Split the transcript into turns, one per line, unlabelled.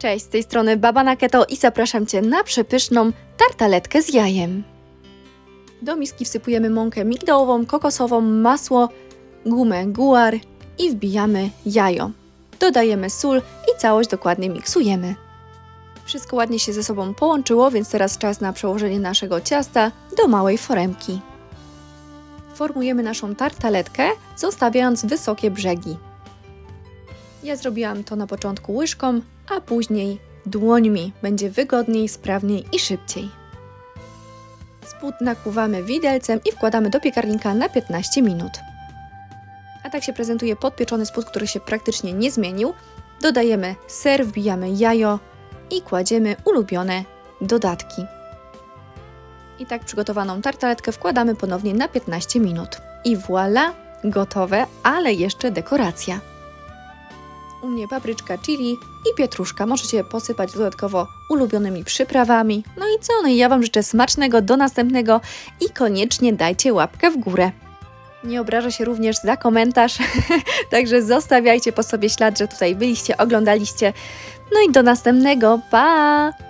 Cześć, z tej strony Baba na Keto i zapraszam Cię na przepyszną tartaletkę z jajem. Do miski wsypujemy mąkę migdałową, kokosową, masło, gumę guar i wbijamy jajo. Dodajemy sól i całość dokładnie miksujemy. Wszystko ładnie się ze sobą połączyło, więc teraz czas na przełożenie naszego ciasta do małej foremki. Formujemy naszą tartaletkę, zostawiając wysokie brzegi. Ja zrobiłam to na początku łyżką, a później dłońmi. Będzie wygodniej, sprawniej i szybciej. Spód nakłuwamy widelcem i wkładamy do piekarnika na 15 minut. A tak się prezentuje podpieczony spód, który się praktycznie nie zmienił. Dodajemy ser, wbijamy jajo i kładziemy ulubione dodatki. I tak przygotowaną tartaletkę wkładamy ponownie na 15 minut. I voilà, gotowe, ale jeszcze dekoracja. U mnie papryczka chili i pietruszka. Możecie posypać dodatkowo ulubionymi przyprawami. No i co? No i ja Wam życzę smacznego, do następnego i koniecznie dajcie łapkę w górę. Nie obrażę się również za komentarz, także zostawiajcie po sobie ślad, że tutaj byliście, oglądaliście. No i do następnego, pa!